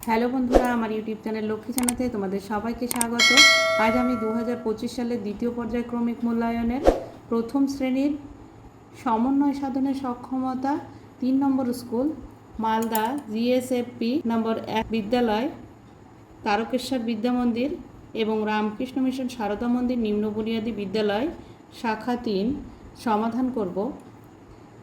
Hello বন্ধুরা, আমার YouTube channel Lakshmi জানাতে তোমাদের সবাইকে স্বাগত। আজ আমি দু হাজার পঁচিশ সালের দ্বিতীয় পর্যায়ক্রমিক মূল্যায়নের প্রথম শ্রেণির সমন্বয় সাধনের সক্ষমতা তিন number school, Malda, GSFP number এক বিদ্যালয়, তারকেশ্বর বিদ্যা মন্দির এবং রামকৃষ্ণ মিশন সারদা মন্দির নিম্ন বুনিয়াদী বিদ্যালয় শাখা তিন সমাধান করব।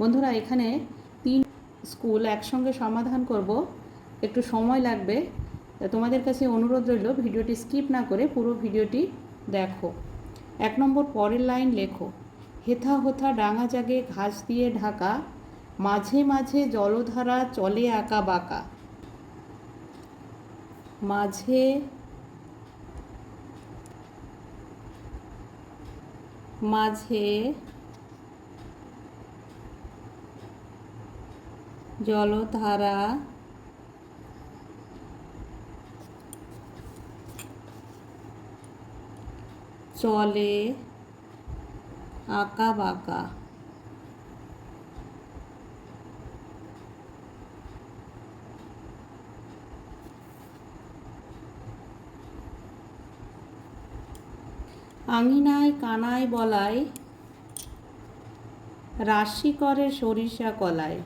বন্ধুরা, এখানে তিন স্কুল একসঙ্গে সমাধান করব। একটু সময় লাগবে। তোমাদের কাছে অনুরোধ রইল, ভিডিওটি স্কিপ না করে পুরো ভিডিওটি দেখো। এক নম্বর পরের লাইন লেখো। হেথা হোথা ডাঙা জাগে ঘাস দিয়ে ঢাকা, মাঝে মাঝে জলধারা চলে আঁকা বাঁকা। মাঝে মাঝে জলধারা চলে। আঁকা বাঁকা। আঙিনায় কানায় বলায় রাশি করে সরিষা কলায়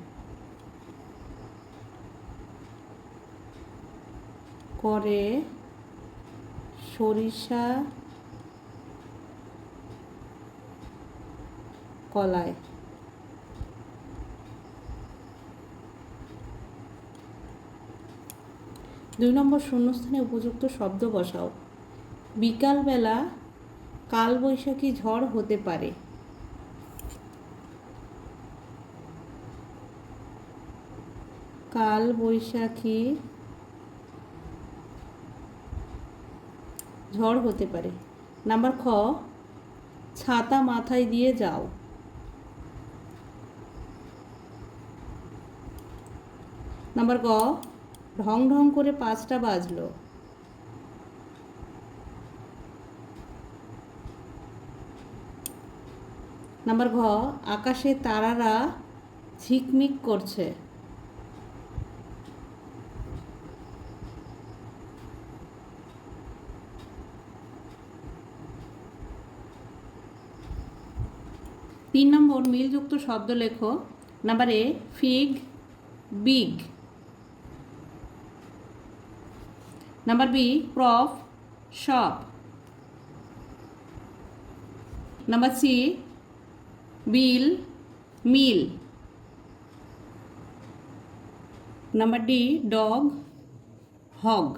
করে সরিষা কলায়। দুই নম্বর শূন্যস্থানে উপযুক্ত শব্দ বসাও। বিকালবেলা কালবৈশাখী ঝড় হতে পারে। কাল বৈশাখী ঝড় হতে পারে। নাম্বার খ, ছাতা মাথায় দিয়ে যাও। নাম্বার গ, ঢং ঢং করে পাঁচটা বাজলো। নাম্বার ঘ, আকাশে তারারা ঝিকমিক করছে। তিন নম্বর মিলযুক্ত শব্দ লেখো। Number A, fig, big. Number B proof shop number C bill mill number D dog hog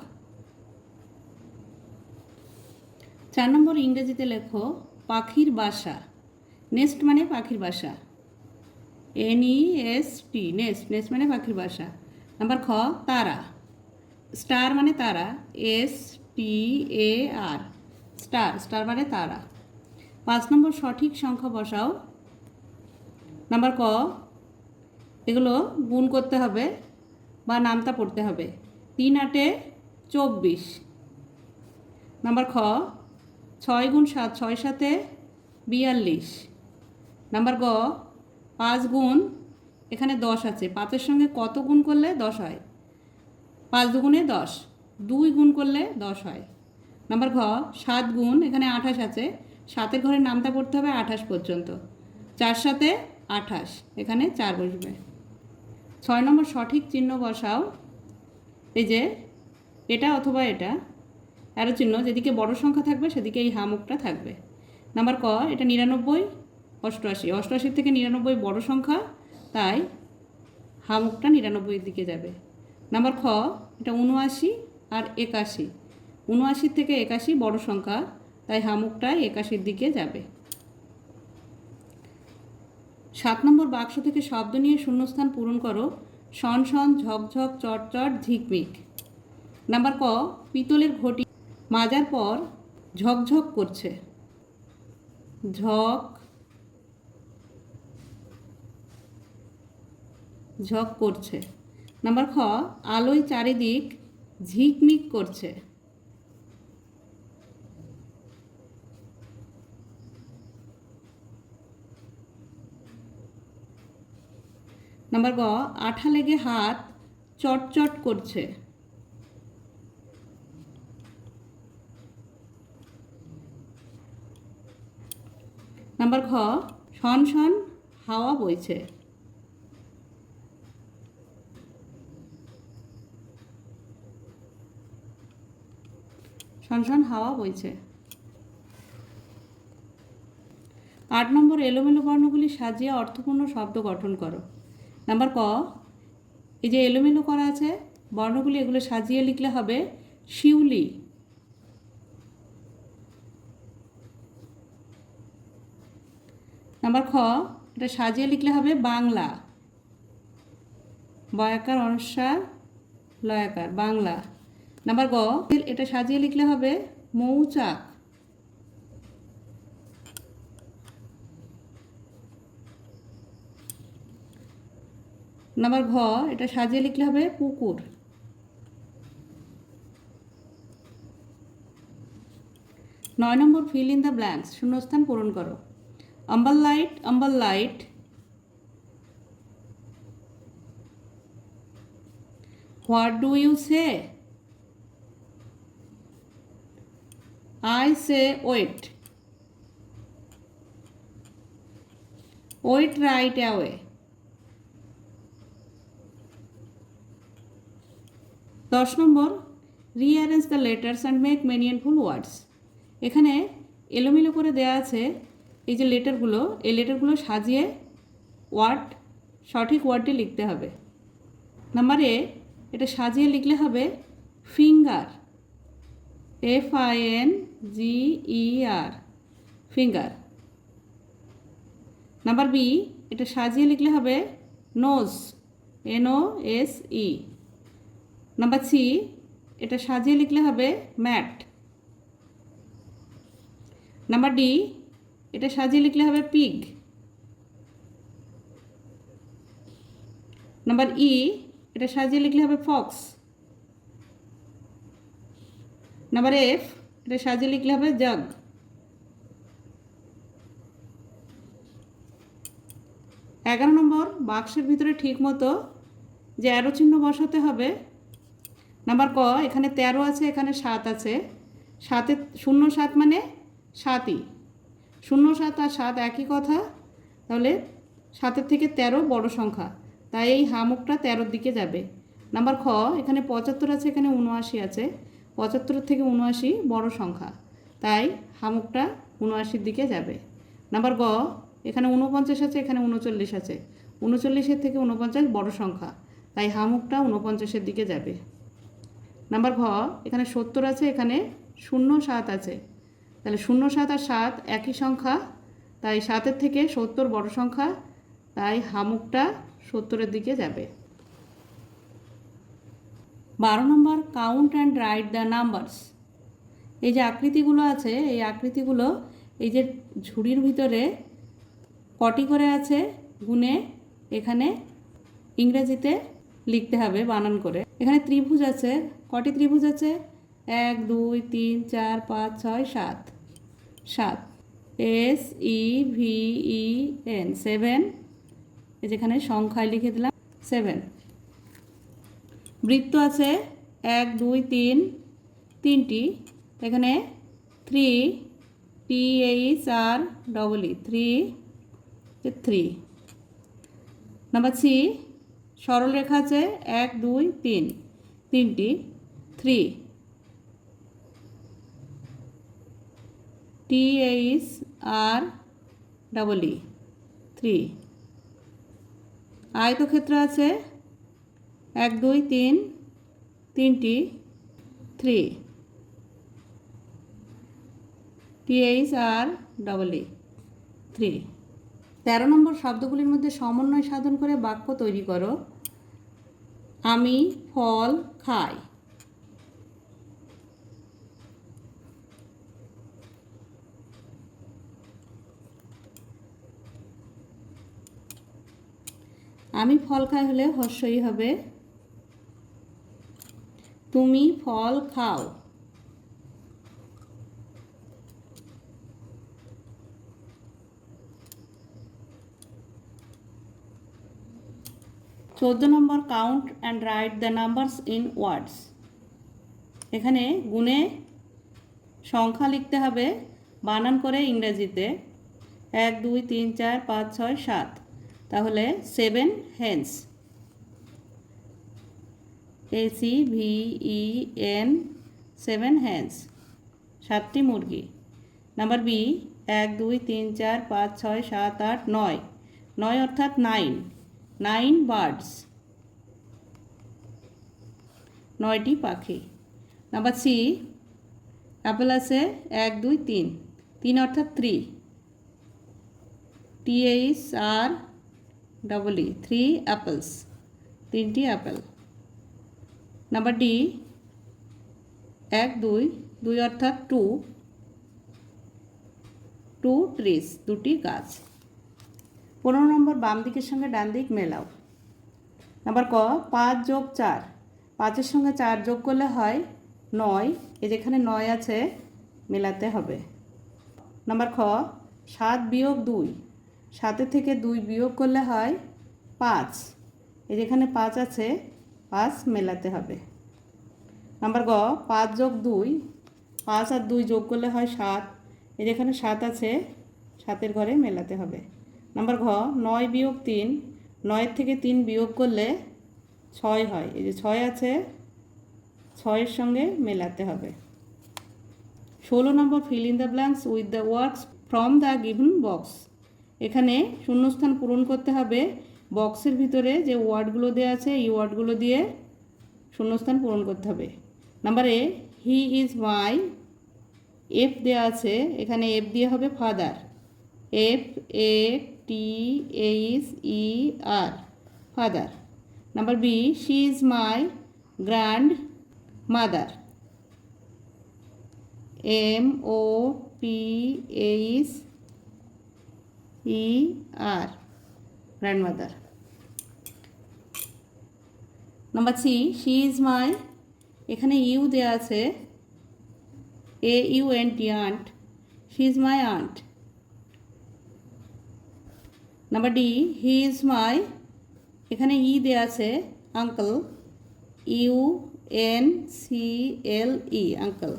চার নম্বর ইংরেজিতে লেখো, পাখির বাসা। নেস্ট মানে পাখির বাসা। N E S T nest nest মানে পাখির বাসা। নাম্বার খ, তারা। স্টার মানে তারা, S T A R, star star মানে তারা। পাঁচ নম্বর সঠিক সংখ্যা বসাও। নাম্বার ক, এগুলো গুণ করতে হবে বা নামতা পড়তে হবে। তিন আটে চব্বিশ। নাম্বার খ, ছয় গুণ সাত, ছয় সাতে বিয়াল্লিশ। নাম্বার গ, পাঁচ গুণ, এখানে দশ আছে। পাঁচের সঙ্গে কত গুণ করলে দশ হয়? পাঁচ দুগুণে দশ। দুই গুণ করলে দশ হয়। নাম্বার ঘ, সাত গুণ, এখানে আঠাশ আছে। সাতের ঘরে নামতা পড়তে হবে আঠাশ পর্যন্ত। চার সাথে আঠাশ, এখানে চার বসবে। ছয় নম্বর সঠিক চিহ্ন বসাও। এই যে, এটা অথবা এটা। অ্যারো চিহ্ন, যেদিকে বড় সংখ্যা থাকবে, সেদিকে এই হামুকটা থাকবে। নাম্বার ক, এটা নিরানব্বই, অষ্টআশি। অষ্টআশির থেকে নিরানব্বই বড় সংখ্যা, তাই হামুকটা নিরানব্বইয়ের দিকে যাবে। নাম্বার খ, এটা উনআশি আর একাশি। উনআশির থেকে একাশি বড় সংখ্যা, তাই হামুকটা একাশির দিকে যাবে। সাত নম্বর বাক্স থেকে শব্দ নিয়ে শূন্যস্থান পূরণ করো। শন শন ঝকঝক চটচট ঝিকমিক। নাম্বার ক, পিতলের ঘটি মাজার পর ঝকঝক করছে। ঝক ঝক করছে। নাম্বার খ, আলোয় চারিদিক ঝিকমিক করছে। নাম্বার গ, আঠা লেগে হাত চটচট করছে। নাম্বার ঘ সন সন হাওয়া বইছে। শন হাওয়া বইছে। আট নম্বর এলোমেলো বর্ণগুলি সাজিয়ে অর্থপূর্ণ শব্দ গঠন করো। নাম্বার ক, এই যে এলোমেলো করা আছে, বর্ণগুলি এগুলো সাজিয়ে লিখলে হবে শিউলি। নাম্বার খ, এটা সাজিয়ে লিখলে হবে বাংলা। বয়াকার অনুসার লয়াকার, বাংলা। নাম্বার গ, এটা সাজিয়ে লিখলে হবে মৌচাক। নাম্বার ঘ, এটা সাজিয়ে লিখলে হবে পুকুর। নয় number fill in the blanks শূন্যস্থান পূরণ করো। Amber light amber light what do you say I say wait wait right away দশ number rearrange the letters and make meaningful words এখানে এলোমেলো করে দেয়া আছে, এই যে লেটারগুলো এই লেটারগুলো সাজিয়ে ওয়ার্ড সঠিক ওয়ার্ডটি লিখতে হবে। নাম্বার এ এটা সাজিয়ে লিখলে হবে finger F I N G E R finger number B এটা সাজিয়ে লিখলে হবে nose N S E number C এটা সাজিয়ে লিখলে হবে ম্যাট নাম্বার ডি এটা সাজিয়ে লিখলে হবে পিগ নাম্বার ই এটা সাজিয়ে লিখলে হবে ফক্স নাম্বার এফ এটা সাজিয়ে লিখলে হবে জাগ। এগারো নম্বর বাক্সের ভিতরে ঠিক মতো যে অ্যারো চিহ্ন বসাতে হবে। নাম্বার ক, এখানে তেরো আছে, এখানে সাত আছে। সাতে শূন্য সাত মানে সাতই। শূন্য সাত আর সাত একই কথা, তাহলে সাতের থেকে তেরো বড় সংখ্যা। তাই এই হামুকটা তেরোর দিকে যাবে। নাম্বার খ, এখানে পঁচাত্তর আছে, এখানে উনআশি আছে। পঁচাত্তরের থেকে উনআশি বড় সংখ্যা। তাই হামুকটা উনআশির দিকে যাবে। নাম্বার গ, এখানে উনপঞ্চাশ আছে, এখানে উনচল্লিশ আছে। উনচল্লিশের থেকে উনপঞ্চাশ বড় সংখ্যা। তাই হামুকটা উনপঞ্চাশের দিকে যাবে। নাম্বার ঘ, এখানে সত্তর আছে, এখানে শূন্য সাত আছে। তাহলে শূন্য সাত আর সাত একই সংখ্যা। তাই সাতের থেকে সত্তর বড় সংখ্যা। তাই হামুকটা সত্তরের দিকে যাবে। বারো number count and write the numbers এই যে আকৃতিগুলো আছে, এই আকৃতিগুলো এই যে ঝুড়ির ভিতরে কটি করে আছে গুনে এখানে ইংরেজিতে লিখতে হবে বানান করে। এখানে ত্রিভুজ আছে, কটি ত্রিভুজ আছে? এক, দুই, তিন, চার, পাঁচ, ছয়, সাত। সাত। S E V E N seven এই যেখানে সংখ্যায় লিখে দিলাম। সেভেন বৃত্ত আছে এক, দুই, তিন, তিনটি। এখানে three T H R double E three three number C সরল রেখা আছে এক, দুই, তিন, তিনটি three T H R double E three আয়তক্ষেত্র আছে এক, দুই, তিন, তিনটি, three. T, H, R, double E, three. তেরো নম্বর শব্দগুলির মধ্যে সমন্বয় সাধন করে বাক্য তৈরি করো। আমি ফল খাই। আমি ফল খাই হলে হর্ষই হবে। তুমি ফল খাও। চোদ্দ number count and write the numbers in words এখানে গুণে সংখ্যা লিখতে হবে, বানান করে ইংরেজিতে। এক, দুই, তিন, চার, পাঁচ, ছয়, সাত। তাহলে seven hens A C V E N seven hens সাতটি মুরগি। নাম্বার বি এক, দুই, তিন, চার, পাঁচ, ছয়, সাত, আট, নয়। নয় অর্থাৎ নাইন নাইন বার্ডস নয়টি পাখি। নাম্বার সি অ্যাপেল আছে এক, দুই, তিন। তিন অর্থাৎ three T H R double E three apples তিনটি অ্যাপেল নাম্বার ডি, এক, দুই দুই অর্থাৎ টু টু ট্রিস, দুটি গাছ। পনেরো নম্বর বাম দিকের সঙ্গে ডান দিক মেলাও। নাম্বার ক, পাঁচ যোগ চার। পাঁচের সঙ্গে চার যোগ করলে হয় নয়। এই যেখানে নয় আছে, মেলাতে হবে। নাম্বার খ, সাত বিয়োগ দুই। সাতের থেকে দুই বিয়োগ করলে হয় পাঁচ। এই যেখানে পাঁচ আছে পাঁচ মেলাতে হবে। নাম্বার গ, পাঁচ যোগ দুই, পাঁচ আর দুই যোগ করলে হয় সাত। এই যেখানে সাত আছে, সাতের ঘরে মেলাতে হবে। নাম্বার ঘ, নয় বিয়োগ তিন, নয়ের থেকে তিন বিয়োগ করলে ছয় হয়। এই যে ছয় আছে, ছয়ের সঙ্গে মেলাতে হবে। ষোলো number fill in the blanks with the works from the given box এখানে শূন্যস্থান পূরণ করতে হবে। বক্সের ভিতরে যে ওয়ার্ডগুলো দেওয়া আছে, এই ওয়ার্ডগুলো দিয়ে শূন্যস্থান পূরণ করতে হবে। Number A, he is my, F দেওয়া আছে, এখানে এফ দিয়ে হবে father. F, A, T, H, E, R, father. Number B, she is my grandmother. M, O, P, H, E, R grandmother number C she is my এখানে U দেয়া আছে A U N T aunt she is my aunt number D he is my এখানে E দেওয়া আছে uncle U N C L E uncle